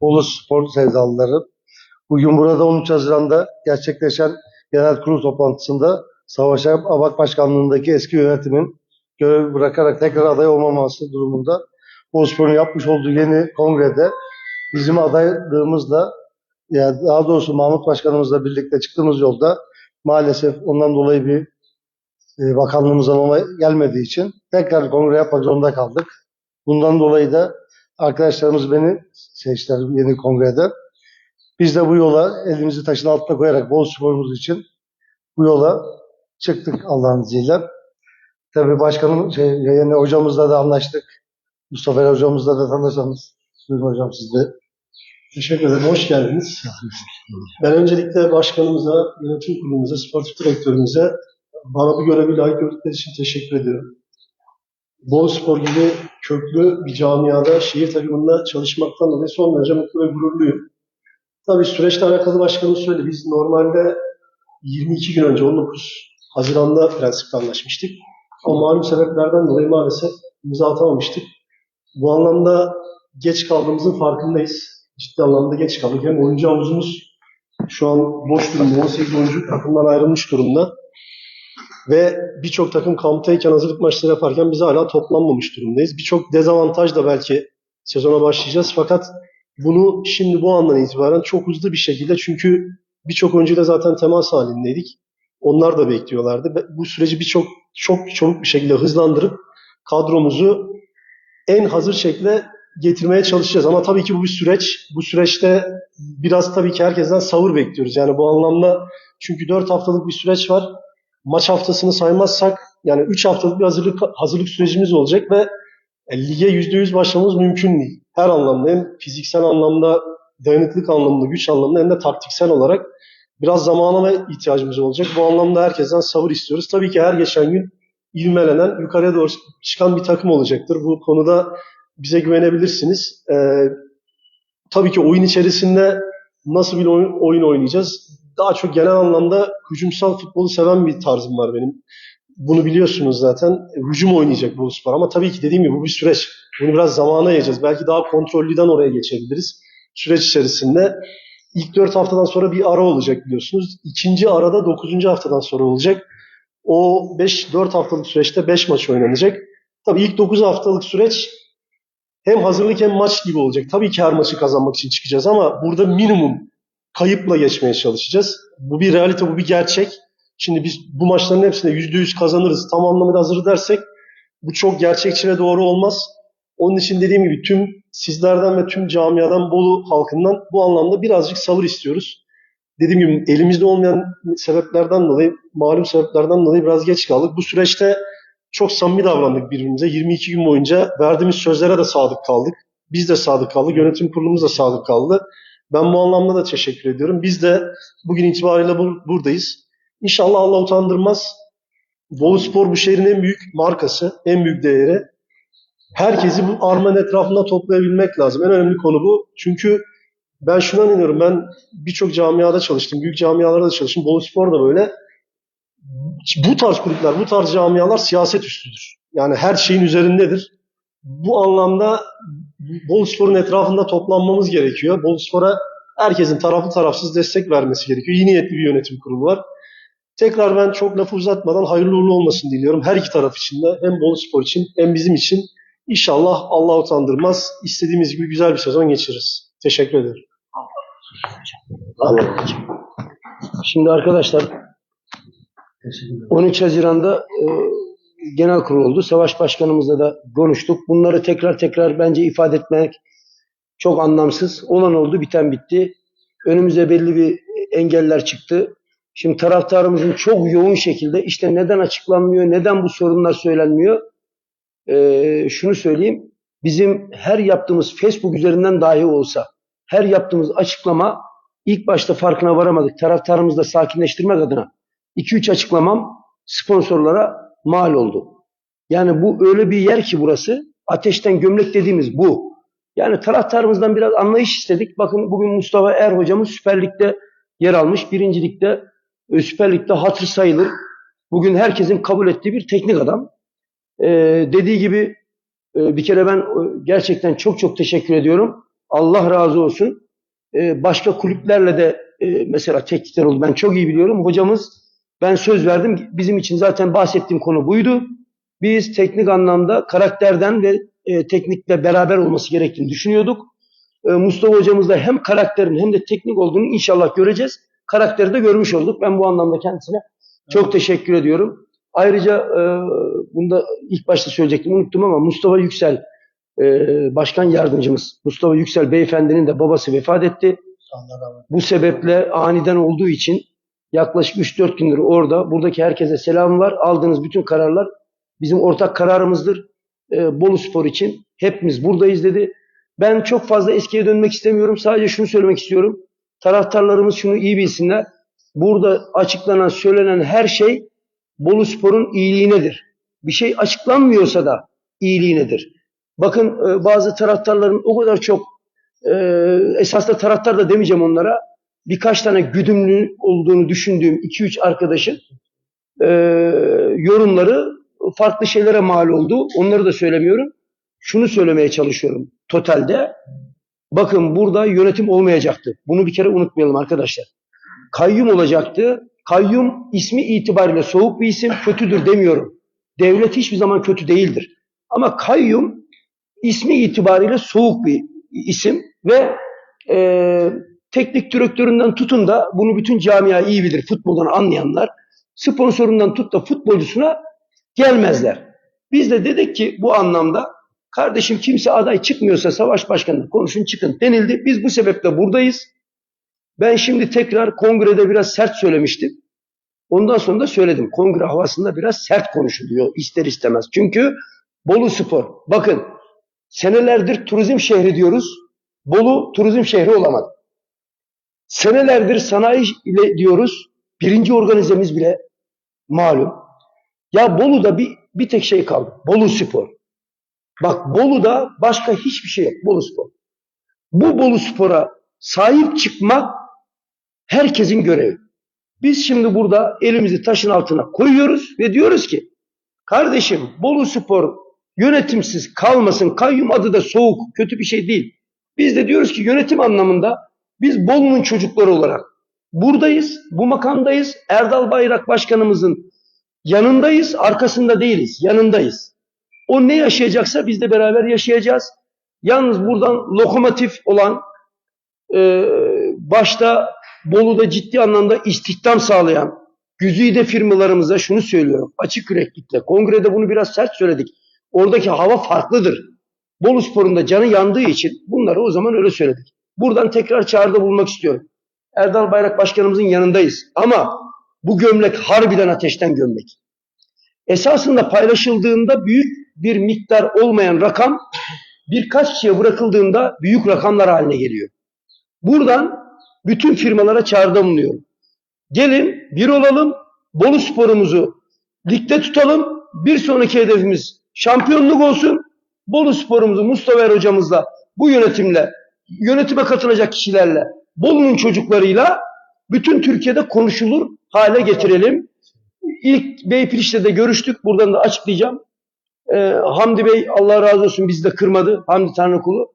Bolu Spor sevdalıları. Bugün burada 13 Haziran'da gerçekleşen genel kurul toplantısında Savaş Abak Başkanlığındaki eski yönetimin görev bırakarak tekrar aday olmaması durumunda Bolu Spor'un yapmış olduğu yeni kongrede bizim adaylığımızla yani daha doğrusu Mahmut Başkanımızla birlikte çıktığımız yolda maalesef ondan dolayı bir e, bakanlığımızdan onay gelmediği için tekrar kongre yapmak zorunda kaldık. Bundan dolayı da arkadaşlarımız beni seçtiler yeni kongrede. Biz de bu yola elimizi taşın altına koyarak bol sporumuz için bu yola çıktık Allah'ın izniyle. Tabii başkanım, şey, yani hocamızla da anlaştık. Mustafa hocamızla da tanışsanız. Buyurun hocam siz de. Teşekkür ederim. Hoş geldiniz. Ben öncelikle başkanımıza, yönetim kurulumuza, sportif direktörümüze bana bu görevi layık gördükleri için teşekkür ediyorum. Bol Spor gibi köklü bir camiada, şehir takımında çalışmaktan dolayı son derece mutlu ve gururluyum. Tabii süreçle alakalı başkanım söyledi. Biz normalde 22 gün önce 19 Haziran'da prensipte anlaşmıştık. Ama malum sebeplerden dolayı maalesef imza atamamıştık. Bu anlamda geç kaldığımızın farkındayız. Ciddi anlamda geç kaldık. Hem oyuncu havuzumuz şu an boş durumda. 18 oyuncu takımdan ayrılmış durumda. Ve birçok takım kamptayken hazırlık maçları yaparken biz hala toplanmamış durumdayız. Birçok dezavantaj da belki sezona başlayacağız. Fakat bunu şimdi bu andan itibaren çok hızlı bir şekilde çünkü birçok oyuncuyla zaten temas halindeydik. Onlar da bekliyorlardı. Bu süreci birçok çok çabuk bir şekilde hızlandırıp kadromuzu en hazır şekilde getirmeye çalışacağız. Ama tabii ki bu bir süreç. Bu süreçte biraz tabii ki herkesten sabır bekliyoruz. Yani bu anlamda çünkü 4 haftalık bir süreç var. Maç haftasını saymazsak yani 3 haftalık bir hazırlık hazırlık sürecimiz olacak ve e, lige %100 başlamamız mümkün değil. Her anlamda hem fiziksel anlamda, dayanıklık anlamında, güç anlamında hem de taktiksel olarak biraz zamana ihtiyacımız olacak. Bu anlamda herkesten sabır istiyoruz. Tabii ki her geçen gün ilmelenen, yukarıya doğru çıkan bir takım olacaktır. Bu konuda bize güvenebilirsiniz. Ee, tabii ki oyun içerisinde nasıl bir oyun, oyun oynayacağız? Daha çok genel anlamda hücumsal futbolu seven bir tarzım var benim. Bunu biliyorsunuz zaten. Hücum oynayacak bu spor ama tabii ki dediğim gibi bu bir süreç. Bunu biraz zamana yayacağız. Belki daha kontrollüden oraya geçebiliriz. Süreç içerisinde ilk 4 haftadan sonra bir ara olacak biliyorsunuz. İkinci arada 9. haftadan sonra olacak. O 5 4 haftalık süreçte 5 maç oynanacak. Tabii ilk 9 haftalık süreç hem hazırlık hem maç gibi olacak. Tabii ki her maçı kazanmak için çıkacağız ama burada minimum kayıpla geçmeye çalışacağız. Bu bir realite, bu bir gerçek. Şimdi biz bu maçların hepsinde %100 kazanırız, tam anlamıyla hazır dersek bu çok gerçekçi ve doğru olmaz. Onun için dediğim gibi tüm sizlerden ve tüm camiadan, Bolu halkından bu anlamda birazcık sabır istiyoruz. Dediğim gibi elimizde olmayan sebeplerden dolayı, malum sebeplerden dolayı biraz geç kaldık. Bu süreçte çok samimi davrandık birbirimize. 22 gün boyunca verdiğimiz sözlere de sadık kaldık. Biz de sadık kaldık. Yönetim kurulumuz da sadık kaldı. Ben bu anlamda da teşekkür ediyorum. Biz de bugün itibariyle bur- buradayız. İnşallah Allah utandırmaz. Bolu Spor bu şehrin en büyük markası, en büyük değeri. Herkesi bu armanın etrafında toplayabilmek lazım. En önemli konu bu. Çünkü ben şuna inanıyorum. Ben birçok camiada çalıştım. Büyük camialarda da çalıştım. Bolu Spor da böyle bu tarz kulüpler, bu tarz camialar siyaset üstüdür. Yani her şeyin üzerindedir. Bu anlamda Bolu Spor'un etrafında toplanmamız gerekiyor. Bolu Spor'a herkesin taraflı tarafsız destek vermesi gerekiyor. İyi niyetli bir yönetim kurulu var. Tekrar ben çok lafı uzatmadan hayırlı uğurlu olmasını diliyorum. Her iki taraf için de hem Bolu Spor için hem bizim için. İnşallah Allah utandırmaz. İstediğimiz gibi güzel bir sezon geçiririz. Teşekkür ederim. Şimdi arkadaşlar 13 Haziran'da e, genel kurul oldu. Savaş Başkanımızla da konuştuk. Bunları tekrar tekrar bence ifade etmek çok anlamsız. Olan oldu, biten bitti. Önümüze belli bir engeller çıktı. Şimdi taraftarımızın çok yoğun şekilde işte neden açıklanmıyor, neden bu sorunlar söylenmiyor? E, şunu söyleyeyim. Bizim her yaptığımız Facebook üzerinden dahi olsa her yaptığımız açıklama ilk başta farkına varamadık. Taraftarımızı da sakinleştirmek adına 2-3 açıklamam sponsorlara mal oldu. Yani bu öyle bir yer ki burası. Ateşten gömlek dediğimiz bu. Yani taraftarımızdan biraz anlayış istedik. Bakın bugün Mustafa Er hocamız Süper Lig'de yer almış. Birincilikte e, Süper Lig'de hatır sayılır. Bugün herkesin kabul ettiği bir teknik adam. Ee, dediği gibi e, bir kere ben e, gerçekten çok çok teşekkür ediyorum. Allah razı olsun. Başka kulüplerle de mesela teklifler oldu. Ben çok iyi biliyorum. Hocamız ben söz verdim. Bizim için zaten bahsettiğim konu buydu. Biz teknik anlamda karakterden ve e, teknikle beraber olması gerektiğini düşünüyorduk. E, Mustafa hocamız da hem karakterin hem de teknik olduğunu inşallah göreceğiz. Karakteri de görmüş olduk. Ben bu anlamda kendisine çok teşekkür ediyorum. Ayrıca e, bunu da ilk başta söyleyecektim unuttum ama Mustafa Yüksel e, başkan yardımcımız Mustafa Yüksel beyefendinin de babası vefat etti. Bu sebeple aniden olduğu için yaklaşık 3-4 gündür orada. Buradaki herkese selam var. Aldığınız bütün kararlar bizim ortak kararımızdır. Ee, Bolu Spor için hepimiz buradayız dedi. Ben çok fazla eskiye dönmek istemiyorum. Sadece şunu söylemek istiyorum. Taraftarlarımız şunu iyi bilsinler. Burada açıklanan, söylenen her şey Bolu Spor'un iyiliğinedir. Bir şey açıklanmıyorsa da iyiliğinedir. Bakın e, bazı taraftarların o kadar çok e, esasında taraftar da demeyeceğim onlara. Birkaç tane güdümlü olduğunu düşündüğüm 2-3 arkadaşın e, yorumları farklı şeylere mal oldu. Onları da söylemiyorum. Şunu söylemeye çalışıyorum. Totalde bakın burada yönetim olmayacaktı. Bunu bir kere unutmayalım arkadaşlar. Kayyum olacaktı. Kayyum ismi itibariyle soğuk bir isim. Kötüdür demiyorum. Devlet hiçbir zaman kötü değildir. Ama kayyum ismi itibariyle soğuk bir isim ve e, teknik direktöründen tutun da bunu bütün camia iyi bilir futboldan anlayanlar sponsorundan tut da futbolcusuna gelmezler. Biz de dedik ki bu anlamda kardeşim kimse aday çıkmıyorsa savaş başkanına konuşun çıkın denildi. Biz bu sebeple buradayız. Ben şimdi tekrar kongrede biraz sert söylemiştim. Ondan sonra da söyledim. Kongre havasında biraz sert konuşuluyor ister istemez. Çünkü Bolu Spor bakın senelerdir turizm şehri diyoruz. Bolu turizm şehri olamadı. Senelerdir sanayi ile diyoruz. Birinci organizemiz bile malum. Ya Bolu'da bir, bir tek şey kaldı. Bolu Spor. Bak Bolu'da başka hiçbir şey yok. Bolu Spor. Bu Bolu Spor'a sahip çıkmak herkesin görevi. Biz şimdi burada elimizi taşın altına koyuyoruz ve diyoruz ki kardeşim Bolu Spor yönetimsiz kalmasın. Kayyum adı da soğuk, kötü bir şey değil. Biz de diyoruz ki yönetim anlamında biz Bolu'nun çocukları olarak buradayız, bu makamdayız. Erdal Bayrak Başkanımızın yanındayız, arkasında değiliz, yanındayız. O ne yaşayacaksa biz de beraber yaşayacağız. Yalnız buradan lokomotif olan e, başta Bolu'da ciddi anlamda istihdam sağlayan güzide firmalarımıza şunu söylüyorum. Açık yüreklikle. Kongrede bunu biraz sert söyledik. Oradaki hava farklıdır. Bolu Spor'un da canı yandığı için bunları o zaman öyle söyledik. Buradan tekrar çağrıda bulmak istiyorum. Erdal Bayrak Başkanımızın yanındayız. Ama bu gömlek harbiden ateşten gömlek. Esasında paylaşıldığında büyük bir miktar olmayan rakam birkaç kişiye bırakıldığında büyük rakamlar haline geliyor. Buradan bütün firmalara çağrıda bulunuyorum. Gelin bir olalım, Bolu sporumuzu ligde tutalım. Bir sonraki hedefimiz şampiyonluk olsun. Bolu sporumuzu Mustafa Er hocamızla, bu yönetimle, yönetime katılacak kişilerle, Bolu'nun çocuklarıyla bütün Türkiye'de konuşulur hale getirelim. İlk Beypiliş'te de görüştük. Buradan da açıklayacağım. Ee, Hamdi Bey Allah razı olsun bizi de kırmadı. Hamdi Tanrıkulu.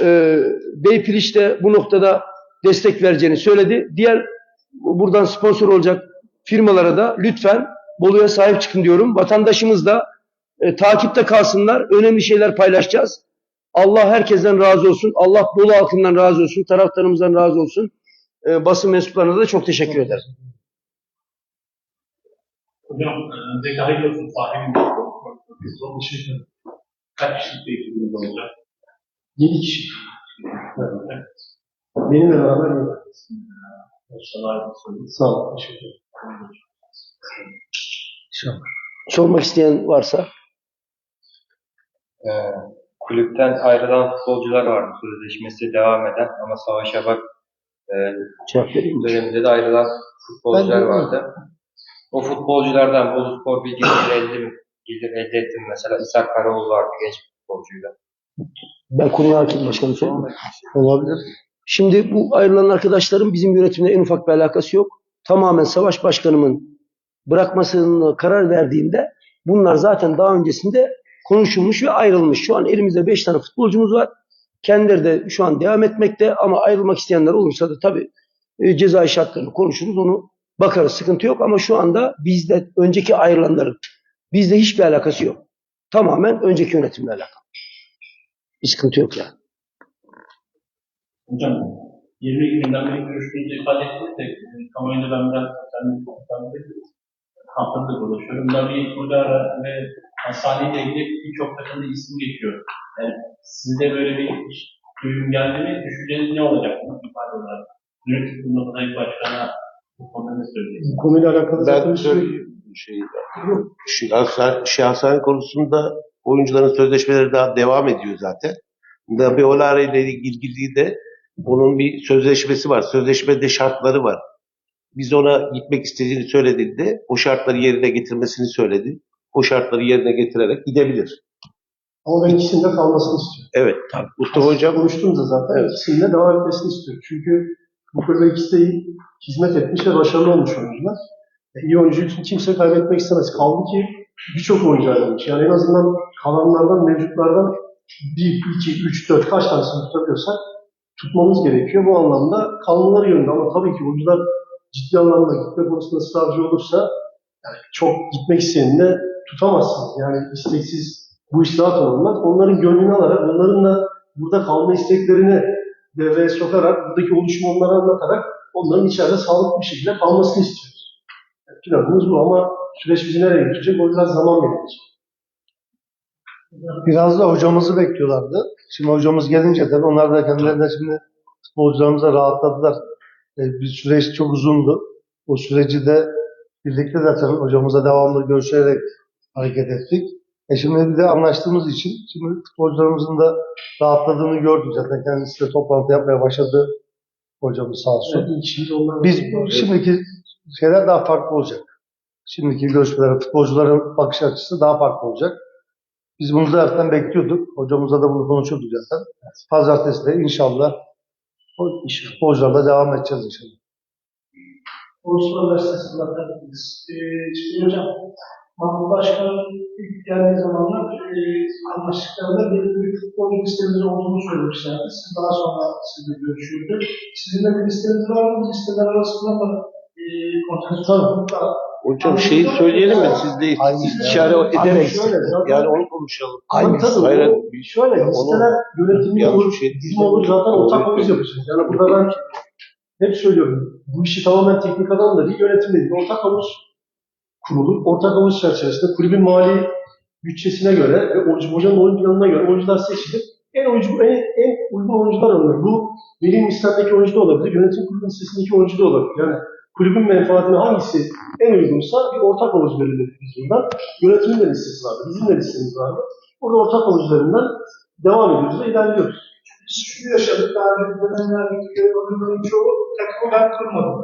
Ee, Beypiliş bu noktada destek vereceğini söyledi. Diğer buradan sponsor olacak firmalara da lütfen Bolu'ya sahip çıkın diyorum. Vatandaşımız da e, takipte kalsınlar. Önemli şeyler paylaşacağız. Allah herkesten razı olsun. Allah Bolu halkından razı olsun. Taraftarımızdan razı olsun. E, basın mensuplarına da çok teşekkür ederim. Hocam, hayırlı olsun sahibinde. Son bir şey Kaç kişilik bir ekibimiz olacak? 7 kişi. Evet. Benimle beraber söyleyeyim. Sağ olun. Teşekkür ederim. Sormak isteyen varsa. Ee, kulüpten ayrılan futbolcular vardı. Sözleşmesi devam eden ama Savaş Abak e, döneminde de ayrılan futbolcular Ben vardı. O futbolculardan Bolu Spor bir gelir elde, gelir elde ettim. Mesela İshak Karaoğlu vardı genç futbolcuyla. Ben konuya hakim başkanım mi? Olabilir. Şimdi bu ayrılan arkadaşların bizim yönetimle en ufak bir alakası yok. Tamamen savaş başkanımın bırakmasını karar verdiğinde bunlar zaten daha öncesinde konuşulmuş ve ayrılmış. Şu an elimizde 5 tane futbolcumuz var. Kendileri de şu an devam etmekte ama ayrılmak isteyenler olursa da tabii e, cezai şartlarını konuşuruz. Onu bakarız. Sıkıntı yok ama şu anda bizde önceki ayrılanların bizde hiçbir alakası yok. Tamamen önceki yönetimle alakalı. Bir sıkıntı yok yani. Hocam 20 günden beri görüştüğünüzü ifade ettiniz de e, kamuoyunda ben biraz haftadır dolaşıyorum. Nabi Kudara ve hastaneyle ilgili birçok takımda isim geçiyor. Yani sizde böyle bir iş duyum geldi mi? Düşünceniz ne olacak bu ifade olarak? Yönetim kurulu adayı başkanına bu konuda ne söyleyeceksiniz? Bu konuyla alakalı zaten Ben bir sürü söyleyeyim. Şey, hastane, şahsane konusunda oyuncuların sözleşmeleri daha devam ediyor zaten. Nabi Olare ile ilgili de onun bir sözleşmesi var. Sözleşmede şartları var. Biz ona gitmek istediğini söylediğinde o şartları yerine getirmesini söyledi. O şartları yerine getirerek gidebilir. ama ben ikisinin de kalmasını istiyorum. Evet. Tabii. Mustafa Hocam konuştum da zaten Evet. ikisinin de devam etmesini istiyorum. Çünkü bu kulübe ikisi de hizmet etmiş ve başarılı olmuş oyuncular. E, iyi oyuncuyu kim- kimse kaybetmek istemez. Kaldı ki birçok oyuncu ayrılmış. Yani en azından kalanlardan, mevcutlardan 1, 2, 3, 4 kaç tanesini tutabiliyorsak tutmamız gerekiyor. Bu anlamda kalmaları yönünde ama tabii ki oyuncular ciddi anlamda gitme konusunda ısrarcı olursa yani çok gitmek isteyenini de tutamazsınız. Yani isteksiz bu zaten olmaz. Onların gönlünü alarak, onların da burada kalma isteklerini devreye sokarak, buradaki oluşumu onlara anlatarak onların içeride sağlıklı bir şekilde kalmasını istiyoruz. Yani planımız bu ama süreç bizi nereye götürecek? O biraz zaman verecek. Biraz da hocamızı bekliyorlardı. Şimdi hocamız gelince de onlar da kendilerinden şimdi futbolcularımıza rahatladılar. E, bir süreç çok uzundu. O süreci de birlikte zaten hocamıza devamlı görüşerek hareket ettik. E şimdi bir de anlaştığımız için şimdi futbolcularımızın da rahatladığını gördük zaten. Kendisi de toplantı yapmaya başladı hocamız sağ olsun. İlk şimdi onlar Biz şimdiki şeyler daha farklı olacak. Şimdiki görüşmeler, futbolcuların bakış açısı daha farklı olacak. Biz bunu zaten bekliyorduk. Hocamızla da bunu konuşuyorduk zaten. Pazartesi de inşallah o futbolcularla devam edeceğiz inşallah. Ulusal Üniversitesi'nde akademimiz. Ee, şimdi hocam, Mahmut Başkan ilk geldiği zamanlar e, anlaştıklarında belirli bir futbolcu listemiz olduğunu söylemişlerdi. Siz daha sonra sizinle görüşüldü. Sizin de bir listeniz var mı? Listeler arasında mı e, hocam şeyi söyleyelim mi? Siz de istişare edemeyiz. şöyle, zaten- Yani onu konuşalım. Tabii, tabii, Hayır, o- şöyle Ya listeler yönetimi olur, bir şey bizim olur zaten ortak havuz yapacağız. Yani burada ben hep söylüyorum. Bu işi tamamen teknik adam da değil, yönetim de değil. Ortak havuz kurulur. Ortak havuz çerçevesinde kulübün mali bütçesine göre ve oyuncu- hocanın oyun planına göre oyuncular seçilir. En oyuncu en, en uygun oyuncular alınır. Bu benim listemdeki oyuncu da olabilir, yönetim kurulu listesindeki oyuncu da olabilir. Yani kulübün menfaatine hangisi en uygunsa bir ortak havuz verilir biz buradan. Yönetimin de listesi vardı, bizim de listemiz vardı. Burada ortak havuzlarından devam ediyoruz ve ilerliyoruz. Biz şunu yaşadık. Daha önce dönemlerdeki oyuncuların çoğu takımı ben kurmadım.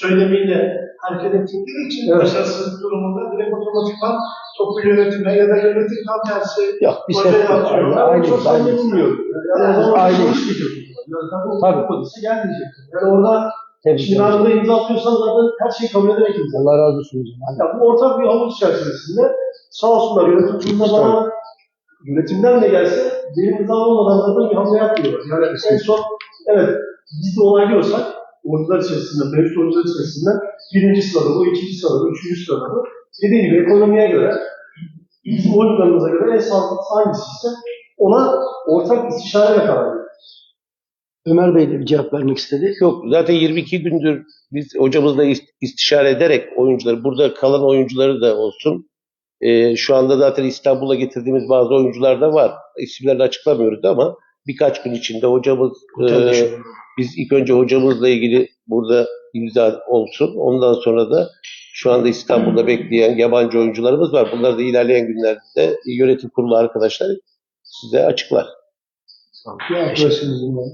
Söylemiyle hareket ettikleri için Evet. başarısızlık durumunda direkt otomatikman topu yönetime ya da yönetim tam tersi Yok biz hep hocaya atıyor. aynı, aynı, çok aynı. ben bilmiyorum. Yani o zaman Aynı. çalışmayacak. Yani tabii o Tabii. polisi gelmeyecektir. Yani orada Tebrik şimdi ben burada imza atıyorsam zaten her şeyi kabul ederek imza. Allah razı olsun hocam. Ya bu ortak bir havuz çerçevesinde sağ olsunlar yönetim kurulunda bana yönetimden de gelse benim rızam olmadan zaten bir hamle yapmıyorlar. Yani en son evet biz de onaylıyorsak oyuncular içerisinde, mevcut oyuncular içerisinde birinci sırada bu, ikinci sırada bu, üçüncü sırada bu. Dediğim gibi ekonomiye göre bizim oyuncularımıza göre en sağlıklısı hangisi ise ona ortak istişareyle karar veriyoruz. Ömer Bey de bir cevap vermek istedi. Yok zaten 22 gündür biz hocamızla ist- istişare ederek oyuncuları, burada kalan oyuncuları da olsun. Ee, şu anda zaten İstanbul'a getirdiğimiz bazı oyuncular da var. İsimlerini açıklamıyoruz ama birkaç gün içinde hocamız e, biz ilk önce hocamızla ilgili burada imza olsun. Ondan sonra da şu anda İstanbul'da bekleyen yabancı oyuncularımız var. Bunları da ilerleyen günlerde yönetim kurulu arkadaşlar size açıklar. Bir arkadaşımızın var.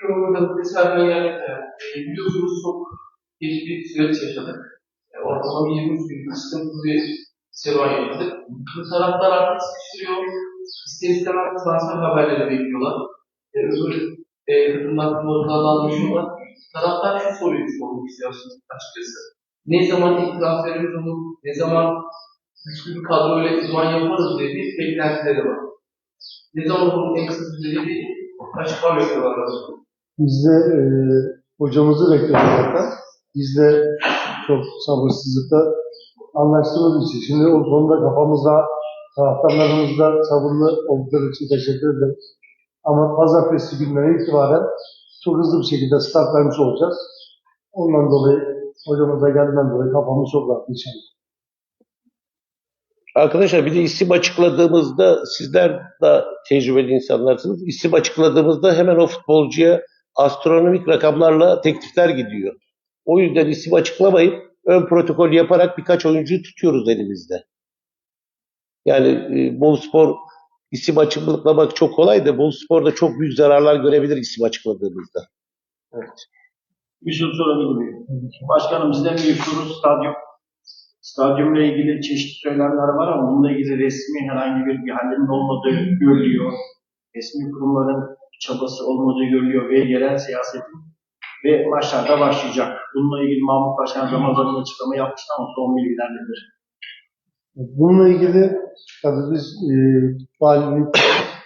Programda mesela yani e, biliyorsunuz çok geç bir süreç yaşadık. E, ortalama 20 gün sıkıntılı bir serüven yaşadık. Bu taraftar artık sıkıştırıyor. İster istemez transfer haberleri bekliyorlar. E, öbür e, takımlar futbolcularla anlaşıyorlar. Taraftar şu soruyu sormak istiyor açıkçası. Ne zaman ilk transferimiz olur, ne zaman güçlü bir kadroyla idman yaparız diye bir beklentileri var. Ne zaman bunun en kısa sürede bir açıklama bekliyorlar. Biz de e, hocamızı bekliyoruz zaten. Biz de çok sabırsızlıkla anlaştığımız için. Şimdi o konuda kafamızda, taraftarlarımızda sabırlı oldukları için teşekkür ederiz. Ama pazartesi günden itibaren çok hızlı bir şekilde start vermiş olacağız. Ondan dolayı hocamıza geldiğinden dolayı kafamız çok rahat inşallah. Arkadaşlar bir de isim açıkladığımızda sizler de tecrübeli insanlarsınız. İsim açıkladığımızda hemen o futbolcuya astronomik rakamlarla teklifler gidiyor. O yüzden isim açıklamayıp ön protokol yaparak birkaç oyuncuyu tutuyoruz elimizde. Yani e, Boluspor isim açıklamak çok kolay da Boluspor'da çok büyük zararlar görebilir isim açıkladığımızda. Bir soru sorabilir miyim? Başkanım bizden bir soru stadyum. Stadyumla ilgili çeşitli söylemler var ama bununla ilgili resmi herhangi bir ihalenin olmadığı görülüyor. Resmi kurumların çabası olmadığı görülüyor ve yerel siyasetin ve maçlarda başlayacak. Bununla ilgili Mahmut Başkan zaman açıklama yapmıştı ama son bilgiler nedir? Bununla ilgili tabii biz e, valinin,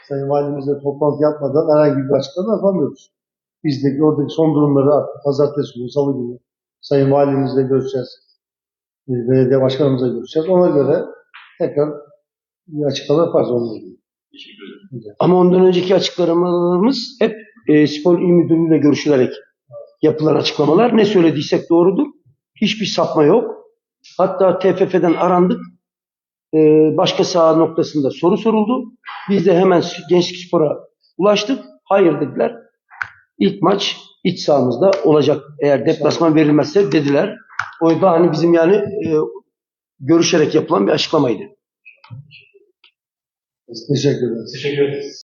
sayın valimizle toplantı yapmadan herhangi bir açıklama yapamıyoruz. Bizdeki oradaki son durumları artık pazartesi günü, salı günü sayın valimizle görüşeceğiz. Belediye başkanımızla görüşeceğiz. Ona göre tekrar bir açıklama yaparız onunla ilgili. Teşekkür ederim. Ama ondan önceki açıklamalarımız hep e, spor il müdürlüğüyle görüşülerek yapılan açıklamalar. Ne söylediysek doğrudur. Hiçbir sapma yok. Hatta TFF'den arandık. E, başka saha noktasında soru soruldu. Biz de hemen Gençlik Spor'a ulaştık. Hayır dediler. İlk maç iç sahamızda olacak. Eğer deplasman verilmezse dediler. O da hani bizim yani e, görüşerek yapılan bir açıklamaydı. Teşekkür ederiz. Teşekkür ederiz.